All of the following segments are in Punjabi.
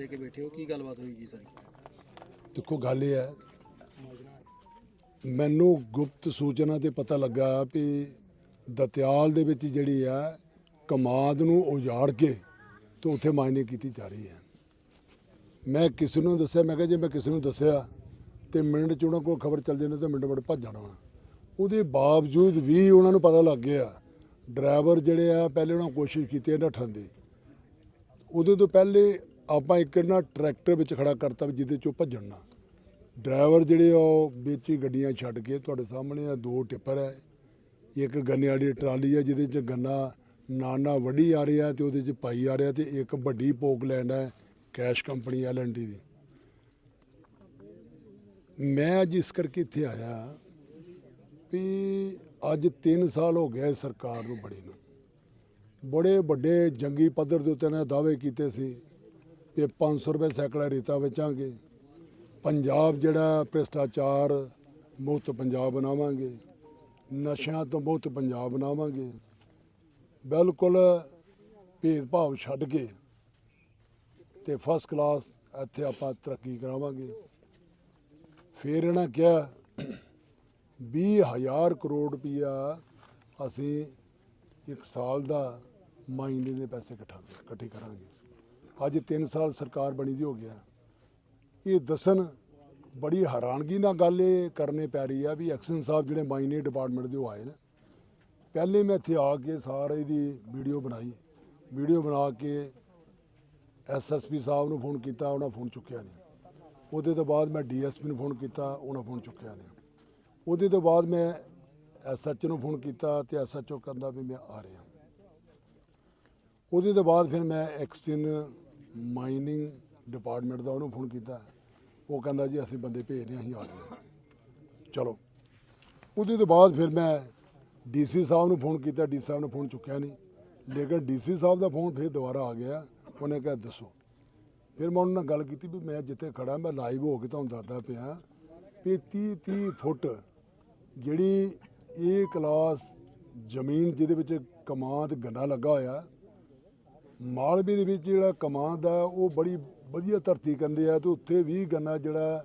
ਦੇ ਕੇ ਬੈਠੇ ਹੋ, ਕੀ ਗੱਲਬਾਤ ਹੋਈ ਜੀ ਸਾਰੀ? ਦੇਖੋ, ਗੱਲ ਇਹ ਹੈ, ਮੈਨੂੰ ਗੁਪਤ ਸੂਚਨਾ ਤੇ ਪਤਾ ਲੱਗਾ ਵੀ ਦਤਿਆਲ ਦੇ ਵਿੱਚ ਜਿਹੜੀ ਹੈ ਕਮਾਦ ਨੂੰ ਉਜਾੜ ਕੇ ਤੇ ਉੱਥੇ ਮਾਇਨੇ ਕੀਤੀ ਜਾ ਰਹੀ ਹੈ। ਮੈਂ ਕਿਸੇ ਨੂੰ ਦੱਸਿਆ, ਮੈਂ ਕਿਹਾ ਜੇ ਮੈਂ ਕਿਸੇ ਨੂੰ ਦੱਸਿਆ ਤੇ ਮਿੰਟ ਚ ਉਹਨਾਂ ਕੋਲ ਖਬਰ ਚੱਲ ਜਾਣੀ ਤੇ ਮਿੰਟ ਮਿੰਟ ਭੱਜ ਜਾਣਾ ਵਾ। ਉਹਦੇ ਬਾਵਜੂਦ ਵੀ ਉਹਨਾਂ ਨੂੰ ਪਤਾ ਲੱਗ ਗਿਆ, ਡਰਾਈਵਰ ਜਿਹੜੇ ਆ, ਪਹਿਲੇ ਉਹਨਾਂ ਕੋਸ਼ਿਸ਼ ਕੀਤੀ ਨੱਠਣ ਦੀ ਉਦੋਂ ਤੋਂ ਪਹਿਲੇ ਆਪਾਂ ਇੱਕ ਨਾ ਟਰੈਕਟਰ ਵਿੱਚ ਖੜਾ ਕਰਤਾ ਵੀ ਜਿਹਦੇ ਚੋਂ ਭੱਜਣ ਨਾ। ਡਰਾਈਵਰ ਜਿਹੜੇ ਆ, ਉਹ ਵਿੱਚ ਹੀ ਗੱਡੀਆਂ ਛੱਡ ਕੇ ਤੁਹਾਡੇ ਸਾਹਮਣੇ ਆ, ਦੋ ਟਿੱਪਰ ਹੈ ਇੱਕ ਗੰਨੇ ਵਾਲੀ ਟਰਾਲੀ ਹੈ ਜਿਹਦੇ 'ਚ ਗੰਨਾ ਨਾਨਾ ਵੱਢੀ ਆ ਰਿਹਾ ਤੇ ਉਹਦੇ 'ਚ ਪਾਈ ਆ ਰਿਹਾ ਤੇ ਇੱਕ ਵੱਡੀ ਪੋਕ ਲੈਂਡ ਹੈ cash company L N T ਦੀ। ਮੈਂ ਅੱਜ ਇਸ ਕਰਕੇ ਇੱਥੇ ਆਇਆ ਵੀ ਅੱਜ 3 ਸਾਲ ਹੋ ਗਏ ਸਰਕਾਰ ਨੂੰ ਬੜੀ ਨੂੰ। ਬੜੇ ਵੱਡੇ ਜੰਗੀ ਪੱਧਰ ਦੇ ਉੱਤੇ ਨੇ ਦਾਅਵੇ ਕੀਤੇ ਸੀ। ਕਿ 500 ਰੁਪਏ ਸੈਕੜਾ ਰੇਤਾ ਵੇਚਾਂਗੇ। ਪੰਜਾਬ ਜਿਹੜਾ ਭ੍ਰਿਸ਼ਟਾਚਾਰ, ਮੁਕਤ ਪੰਜਾਬ ਬਣਾਵਾਂਗੇ। ਨਸ਼ਿਆਂ ਤੋਂ ਮੁਕਤ ਪੰਜਾਬ ਬਣਾਵਾਂਗੇ। ਬਿਲਕੁਲ ਭੇਦਭਾਵ ਛੱਡ ਕੇ ਤੇ ਫਸਟ ਕਲਾਸ ਇੱਥੇ ਆਪਾਂ ਤਰੱਕੀ ਕਰਾਵਾਂਗੇ। ਫਿਰ ਇਹਨਾਂ ਕਿਹਾ 20000 ਕਰੋੜ ਰੁਪਈਆ ਅਸੀਂ ਇੱਕ ਸਾਲ ਦਾ ਮਾਈਨਿੰਗ ਦੇ ਪੈਸੇ ਇਕੱਠਾ ਇਕੱਠੇ ਕਰਾਂਗੇ। ਅੱਜ 3 ਸਾਲ ਸਰਕਾਰ ਬਣੀ ਦੀ ਹੋ ਗਿਆ ਇਹ ਦੱਸਣ ਬੜੀ ਹੈਰਾਨਗੀ ਨਾਲ ਗੱਲ ਇਹ ਕਰਨੇ ਪੈ ਰਹੀ ਆ ਵੀ ਐਕਸ਼ਨ ਸਾਹਿਬ ਜਿਹੜੇ ਮਾਈਨਿੰਗ ਡਿਪਾਰਟਮੈਂਟ ਦੇ ਉਹ ਆਏ ਨੇ। ਪਹਿਲੇ ਮੈਂ ਇੱਥੇ ਆ ਕੇ ਸਾਰੇ ਦੀ ਵੀਡੀਓ ਬਣਾਈ। ਵੀਡੀਓ ਬਣਾ ਕੇ ਐਸਐਸਪੀ ਸਾਹਿਬ ਨੂੰ ਫੋਨ ਕੀਤਾ, ਉਹਨਾਂ ਫੋਨ ਚੁੱਕਿਆ ਨਹੀਂ ਉਹਦੇ ਤੋਂ ਬਾਅਦ ਮੈਂ ਡੀਐਸਪੀ ਨੂੰ ਫੋਨ ਕੀਤਾ, ਉਹਨਾਂ ਫੋਨ ਚੁੱਕਿਆ ਨਹੀਂ ਉਹਦੇ ਤੋਂ ਬਾਅਦ ਮੈਂ ਐਸਐਚ ਨੂੰ ਫੋਨ ਕੀਤਾ ਤੇ ਐਸਐਚਓ ਕਹਿੰਦਾ ਵੀ ਮੈਂ ਆ ਰਿਹਾ। ਉਹਦੇ ਤੋਂ ਬਾਅਦ ਫਿਰ ਮੈਂ ਐਕਸਟਿਨ ਮਾਈਨਿੰਗ ਡਿਪਾਰਟਮੈਂਟ ਦਾ ਉਹਨੂੰ ਫੋਨ ਕੀਤਾ। ਉਹ ਕਹਿੰਦਾ ਜੀ, ਅਸੀਂ ਬੰਦੇ ਭੇਜ ਰਹੇ ਹਾਂ, ਅਸੀਂ ਆ ਰਹੇ ਚਲੋ। ਉਹਦੇ ਤੋਂ ਬਾਅਦ ਫਿਰ ਮੈਂ ਡੀਸੀ ਸਾਹਿਬ ਨੂੰ ਫੋਨ ਕੀਤਾ। ਡੀਸੀ ਸਾਹਿਬ ਨੇ ਫੋਨ ਚੁੱਕਿਆ ਨਹੀਂ। ਲੇਕਿਨ ਡੀਸੀ ਸਾਹਿਬ ਦਾ ਫੋਨ ਫਿਰ ਦੁਬਾਰਾ ਆ ਗਿਆ। ਉਹਨੇ ਕਿਹਾ, ਦੱਸੋ। ਫਿਰ ਮੈਂ ਉਹਨਾਂ ਨਾਲ ਗੱਲ ਕੀਤੀ ਵੀ ਮੈਂ ਜਿੱਥੇ ਖੜਾ ਮੈਂ ਲਾਈਵ ਹੋ ਕੇ ਤੁਹਾਨੂੰ ਦੱਸਦਾ ਪਿਆ ਵੀ 30 30 ਫੁੱਟ ਜਿਹੜੀ ਇਹ ਕਲਾਸ ਜ਼ਮੀਨ ਜਿਹਦੇ ਵਿੱਚ ਕਮਾਦ ਗੰਨਾ ਲੱਗਾ ਹੋਇਆ ਮਾਲਵੇ ਦੇ ਵਿੱਚ ਜਿਹੜਾ ਕਮਾਦ ਆ ਉਹ ਬੜੀ ਵਧੀਆ ਧਰਤੀ ਕਹਿੰਦੇ ਆ ਤੇ ਉੱਥੇ ਵੀ ਗੰਨਾ ਜਿਹੜਾ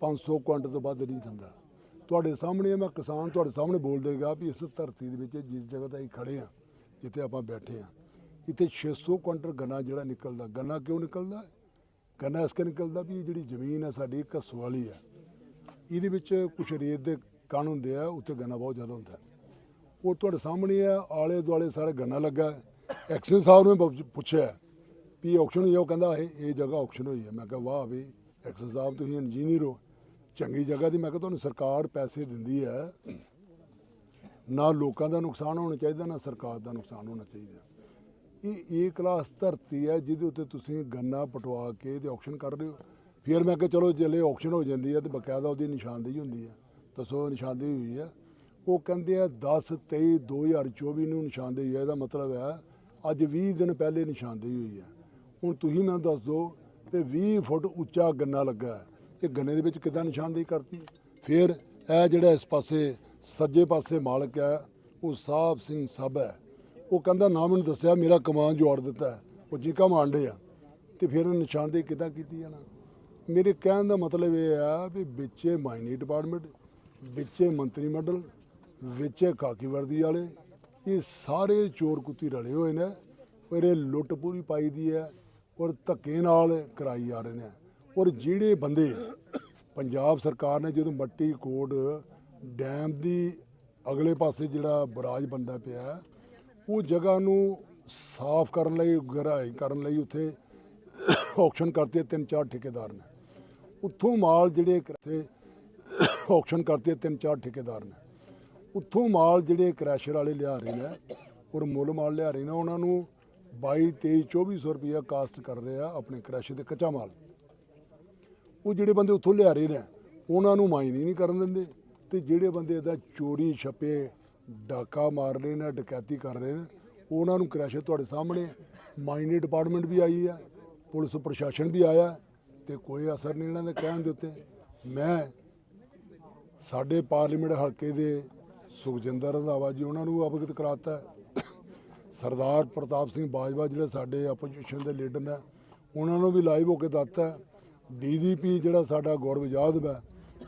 500 ਕੁਇੰਟਲ ਤੋਂ ਵੱਧ ਨਹੀਂ ਦਿੰਦਾ। ਤੁਹਾਡੇ ਸਾਹਮਣੇ ਮੈਂ ਕਿਸਾਨ ਤੁਹਾਡੇ ਸਾਹਮਣੇ ਬੋਲ ਦੇਗਾ ਵੀ ਇਸ ਧਰਤੀ ਦੇ ਵਿੱਚ ਜਿਸ ਜਗ੍ਹਾ ਤੇ ਅਸੀਂ ਖੜੇ ਆ, ਜਿੱਥੇ ਆਪਾਂ ਬੈਠੇ ਆ, ਇੱਥੇ 600 ਕੁਇੰਟਲ ਗੰਨਾ ਜਿਹੜਾ ਨਿਕਲਦਾ। ਗੰਨਾ ਕਿਉਂ ਨਿਕਲਦਾ? ਗੰਨਾ ਇਸ ਕਰਕੇ ਨਿਕਲਦਾ ਵੀ ਇਹ ਜਿਹੜੀ ਜ਼ਮੀਨ ਹੈ ਸਾਡੀ ਘੱਸੂ ਵਾਲੀ ਹੈ ਇਹਦੇ ਵਿੱਚ ਕੁਛ ਰੇਤ ਦੇ ਕਣ ਹੁੰਦੇ ਆ, ਉੱਥੇ ਗੰਨਾ ਬਹੁਤ ਜ਼ਿਆਦਾ ਹੁੰਦਾ। ਉਹ ਤੁਹਾਡੇ ਸਾਹਮਣੇ ਆ ਆਲੇ ਦੁਆਲੇ ਸਾਰਾ ਗੰਨਾ ਲੱਗਾ। ਐਕਸ਼ਨ ਸਾਹਿਬ ਨੂੰ ਪੁੱਛ- ਪੁੱਛਿਆ ਵੀ ਆਕਸ਼ਨ ਹੋਈ ਆ? ਉਹ ਕਹਿੰਦਾ ਇਹ ਇਹ ਜਗ੍ਹਾ ਆਕਸ਼ਨ ਹੋਈ ਹੈ ਮੈਂ ਕਿਹਾ, ਵਾਹ ਵੀ ਐਕਸ਼ਨ ਸਾਹਿਬ ਤੁਸੀਂ ਇੰਜੀਨੀਅਰ ਹੋ, ਚੰਗੀ ਜਗ੍ਹਾ ਦੀ ਮੈਂ ਕਿਹਾ, ਤੁਹਾਨੂੰ ਸਰਕਾਰ ਪੈਸੇ ਦਿੰਦੀ ਹੈ ਨਾ ਲੋਕਾਂ ਦਾ ਨੁਕਸਾਨ ਹੋਣਾ ਚਾਹੀਦਾ, ਨਾ ਸਰਕਾਰ ਦਾ ਨੁਕਸਾਨ ਹੋਣਾ ਚਾਹੀਦਾ। ਇਹ ਇਹ ਕਲਾਸ ਧਰਤੀ ਹੈ ਜਿਹਦੇ ਉੱਤੇ ਤੁਸੀਂ ਗੰਨਾ ਪਟਵਾ ਕੇ ਤੇ ਆਕਸ਼ਨ ਕਰ ਰਹੇ ਹੋ। ਫਿਰ ਮੈਂ ਕਿਹਾ, ਚਲੋ ਜਲੇ ਆਕਸ਼ਨ ਹੋ ਜਾਂਦੀ ਹੈ ਤੇ ਬਕਾਇਦਾ ਉਹਦੀ ਨਿਸ਼ਾਨਦੇਹੀ ਹੁੰਦੀ ਹੈ ਦੱਸੋ ਨਿਸ਼ਾਨਦੇਹੀ ਹੋਈ ਹੈ ਉਹ ਕਹਿੰਦੇ ਆ 10 23 2024 ਨੂੰ ਨਿਸ਼ਾਨਦੇਹੀ ਹੈ ਇਹਦਾ ਮਤਲਬ ਹੈ ਅੱਜ 20 ਦਿਨ ਪਹਿਲੇ ਨਿਸ਼ਾਨਦੇਹੀ ਹੋਈ ਹੈ। ਹੁਣ ਤੁਸੀਂ ਮੈਨੂੰ ਦੱਸ ਦਿਓ ਕਿ 20 ਫੁੱਟ ਉੱਚਾ ਗੰਨਾ ਲੱਗਾ ਹੈ। ਇਹ ਗੰਨੇ ਦੇ ਵਿੱਚ ਕਿੱਦਾਂ ਨਿਸ਼ਾਨਦੇਹੀ ਕਰਤੀ? ਫਿਰ ਇਹ ਜਿਹੜਾ ਇਸ ਪਾਸੇ, ਸੱਜੇ ਪਾਸੇ ਮਾਲਕ ਹੈ, ਉਹ ਸਾਹਿਬ ਸਿੰਘ ਸਭ ਹੈ। ਉਹ ਕਹਿੰਦਾ, ਨਾ ਮੈਨੂੰ ਦੱਸਿਆ, ਮੇਰਾ ਕਮਾਨ ਜੋੜ ਦਿੱਤਾ ਉਹ ਚੀਕਾ ਮਾਂਡੇ ਆ। ਤੇ ਫਿਰ ਨਿਸ਼ਾਨਦੇਹੀ ਕਿੱਦਾਂ ਕੀਤੀ ਹੈ ਨਾ? ਮੇਰੇ ਕਹਿਣ ਦਾ ਮਤਲਬ ਇਹ ਆ ਵੀ ਵਿੱਚੇ ਮਾਈਨਿੰਗ ਡਿਪਾਰਟਮੈਂਟ, ਵਿੱਚੇ ਮੰਤਰੀ ਮੰਡਲ, ਵਿੱਚੇ ਖਾਕੀ ਵਰਦੀ ਵਾਲੇ ਇਹ ਸਾਰੇ ਚੋਰ ਕੁੱਤੀ ਰਲੇ ਹੋਏ ਨੇ। ਔਰ ਇਹ ਲੁੱਟ ਪੂਰੀ ਪਾਈ ਦੀ ਹੈ ਔਰ ਧੱਕੇ ਨਾਲ ਕਰਾਈ ਜਾ ਰਹੇ ਨੇ। ਔਰ ਜਿਹੜੇ ਬੰਦੇ ਪੰਜਾਬ ਸਰਕਾਰ ਨੇ ਜਦੋਂ ਮੱਟੀ ਕੋਟ ਡੈਮ ਦੀ ਅਗਲੇ ਪਾਸੇ ਜਿਹੜਾ ਬਰਾਜ ਬੰਦਾ ਪਿਆ, ਉਹ ਜਗ੍ਹਾ ਨੂੰ ਸਾਫ਼ ਕਰਨ ਲਈ, ਗਹਿਰਾਈ ਕਰਨ ਲਈ ਉੱਥੇ ਆਕਸ਼ਨ ਕਰਤੇ ਤਿੰਨ ਚਾਰ ਠੇਕੇਦਾਰ ਨੇ। ਉੱਥੋਂ ਮਾਲ ਜਿਹੜੇ ਕਰਤੇ ਆਕਸ਼ਨ ਕਰਤੇ ਤਿੰਨ ਚਾਰ ਠੇਕੇਦਾਰ ਨੇ। ਉੱਥੋਂ ਮਾਲ ਜਿਹੜੇ ਕ੍ਰੈਸ਼ਰ ਵਾਲੇ ਲਿਆ ਰਹੇ ਨੇ ਔਰ ਮੁੱਲ ਮਾਲ ਲਿਆ ਰਹੇ ਨੇ, ਉਹਨਾਂ ਨੂੰ 22 23 2400 ਰੁਪਇਆ ਕਾਸਟ ਕਰ ਰਹੇ ਆ ਆਪਣੇ ਕ੍ਰੈਸ਼ਰ ਦੇ ਕੱਚਾ ਮਾਲ। ਉਹ ਜਿਹੜੇ ਬੰਦੇ ਉੱਥੋਂ ਲਿਆ ਰਹੇ ਨੇ, ਉਹਨਾਂ ਨੂੰ ਮਾਈਨਿੰਗ ਨਹੀਂ ਕਰਨ ਦਿੰਦੇ ਤੇ ਜਿਹੜੇ ਬੰਦੇ ਇਹਦਾ ਚੋਰੀ, ਛਪੇ, ਡਾਕਾ ਮਾਰ ਰਹੇ ਨੇ, ਡਕੈਤੀ ਕਰ ਰਹੇ ਨੇ, ਉਹਨਾਂ ਨੂੰ ਕ੍ਰੈਸ਼ਰ ਤੁਹਾਡੇ ਸਾਹਮਣੇ ਮਾਈਨਿੰਗ ਡਿਪਾਰਟਮੈਂਟ ਵੀ ਆਈ ਹੈ ਪੁਲਿਸ ਪ੍ਰਸ਼ਾਸਨ ਵੀ ਆਇਆ ਤੇ ਕੋਈ ਅਸਰ ਨਹੀਂ ਇਹਨਾਂ ਦੇ ਕਹਿਣ ਦੇ ਉੱਤੇ। ਮੈਂ ਸਾਡੇ ਪਾਰਲੀਮੈਂਟ ਹਲਕੇ ਦੇ ਸੁਖਜਿੰਦਰ ਰੰਧਾਵਾ ਜੀ, ਉਹਨਾਂ ਨੂੰ ਅਵਗਤ ਕਰਾਤਾ ਸਰਦਾਰ ਪ੍ਰਤਾਪ ਸਿੰਘ ਬਾਜਵਾ ਜਿਹੜੇ ਸਾਡੇ ਆਪੋਜੀਸ਼ਨ ਦੇ ਲੀਡਰ ਨੇ, ਉਹਨਾਂ ਨੂੰ ਵੀ ਲਾਈਵ ਹੋ ਕੇ ਦੱਸਤਾ ਡੀਜੀਪੀ ਜਿਹੜਾ ਸਾਡਾ ਗੌਰਵ ਯਾਦਵ ਹੈ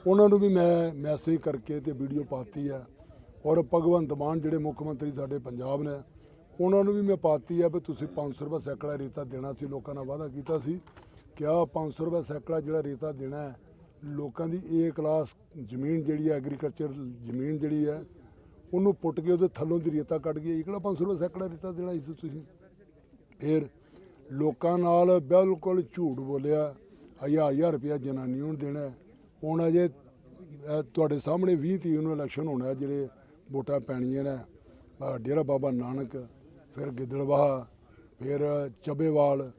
ਉਹਨਾਂ ਨੂੰ ਵੀ ਮੈਂ ਮੈਸੇਜ ਕਰਕੇ ਤੇ ਵੀਡੀਓ ਪਾਤੀ ਹੈ। ਔਰ ਭਗਵੰਤ ਮਾਨ ਜਿਹੜੇ ਮੁੱਖ ਮੰਤਰੀ ਸਾਡੇ ਪੰਜਾਬ ਨੇ, ਉਹਨਾਂ ਨੂੰ ਵੀ ਮੈਂ ਪਾਤੀ ਹੈ ਵੀ ਤੁਸੀਂ 500 ਰੁਪਏ ਸੈਕੜਾ ਰੇਤਾ ਦੇਣਾ ਸੀ, ਲੋਕਾਂ ਨਾਲ ਵਾਅਦਾ ਕੀਤਾ ਸੀ। ਕਿ ਆਹ 500 ਰੁਪਏ ਸੈਕੜਾ ਜਿਹੜਾ ਰੇਤਾ ਦੇਣਾ ਹੈ, ਲੋਕਾਂ ਦੀ ਏ ਕਲਾਸ ਜ਼ਮੀਨ ਜਿਹੜੀ ਹੈ ਐਗਰੀਕਲਚਰ ਜ਼ਮੀਨ ਜਿਹੜੀ ਹੈ ਉਹਨੂੰ ਪੁੱਟ ਕੇ ਉਹਦੇ ਥੱਲੋਂ ਦੀ ਰੇਤਾ ਕੱਢ ਗਈ ਇਹ ਕਿਹੜਾ 500 ਰੁਪਏ ਸੈਕੜਾ ਰੇਤਾ ਦੇਣਾ ਸੀ ਤੁਸੀਂ। ਫਿਰ ਲੋਕਾਂ ਨਾਲ ਬਿਲਕੁਲ ਝੂਠ ਬੋਲਿਆ, ਹਜ਼ਾਰ ਹਜ਼ਾਰ ਰੁਪਇਆ ਜਨਾਨੀ ਨੂੰ ਦੇਣਾ ਹੁਣ ਅਜੇ ਤੁਹਾਡੇ ਸਾਹਮਣੇ 20 ਤਰੀਕ ਨੂੰ ਇਲੈਕਸ਼ਨ ਹੋਣਾ ਜਿਹੜੇ ਵੋਟਾਂ ਪੈਣੀਆਂ ਨੇ। ਡੇਰਾ ਬਾਬਾ ਨਾਨਕ, ਫਿਰ ਗਿੱਦੜਵਾਹ, ਫਿਰ ਚੱਬੇਵਾਲ,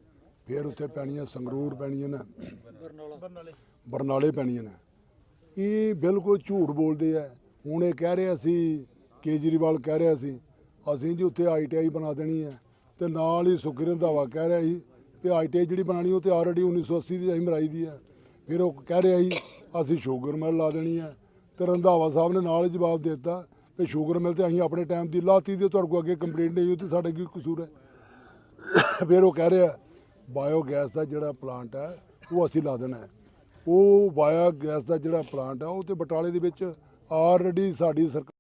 ਫਿਰ ਉੱਥੇ ਪੈਣੀਆਂ ਸੰਗਰੂਰ ਪੈਣੀਆਂ ਨੇ। ਬਰਨਾਲੇ ਪੈਣੀਆਂ ਨੇ। ਇਹ ਬਿਲਕੁਲ ਝੂਠ ਬੋਲਦੇ ਆ। ਹੁਣ ਇਹ ਕਹਿ ਰਹੇ ਅਸੀਂ ਕੇਜਰੀਵਾਲ ਕਹਿ ਰਿਹਾ ਸੀ, ਅਸੀਂ ਜੀ ਉੱਥੇ ਆਈਟੀਆਈ ਬਣਾ ਦੇਣੀ ਹੈ। ਤੇ ਨਾਲ ਹੀ ਸੁਖੀ ਰੰਧਾਵਾ ਕਹਿ ਰਿਹਾ ਸੀ ਕਿ ਆਈਟੀਆਈ ਜਿਹੜੀ ਬਣਾਣੀ, ਉਹ ਤੇ ਆਲਰੇਡੀ 1980 ਦੀ ਅਸੀਂ ਮਰਾਈ ਦੀ ਹੈ। ਫਿਰ ਉਹ ਕਹਿ ਰਿਹਾ ਸੀ, ਅਸੀਂ ਸ਼ੂਗਰ ਮਿਲ ਲਾ ਦੇਣੀ ਹੈ। ਤੇ ਰੰਧਾਵਾ ਸਾਹਿਬ ਨੇ ਨਾਲ ਹੀ ਜਵਾਬ ਦੇ ਦਿੱਤਾ ਕਿ ਸ਼ੂਗਰ ਮਿਲ ਤੇ ਅਸੀਂ ਆਪਣੇ ਟਾਈਮ ਦੀ ਲਾਤੀ ਦੀ ਤੁਹਾਡੇ ਕੋਲ ਅੱਗੇ ਕੰਪਲੇਂਟ ਨਹੀਂ ਹੋਈ ਤੇ ਸਾਡੇ ਕੀ ਕਸੂਰ ਹੈ। ਫਿਰ ਉਹ ਕਹਿ ਰਿਹਾ ਬਾਇਓਗੈਸ ਦਾ ਜਿਹੜਾ ਪਲਾਂਟ ਹੈ, ਉਹ ਅਸੀਂ ਲਾ ਦੇਣਾ ਹੈ। ਉਹ ਬਾਇਓਗੈਸ ਦਾ ਜਿਹੜਾ ਪਲਾਂਟ ਹੈ, ਉਹ ਤੇ ਬਟਾਲੇ ਦੇ ਵਿੱਚ ਆਲਰੇਡੀ ਸਾਡੀ ਸਰਕਾਰ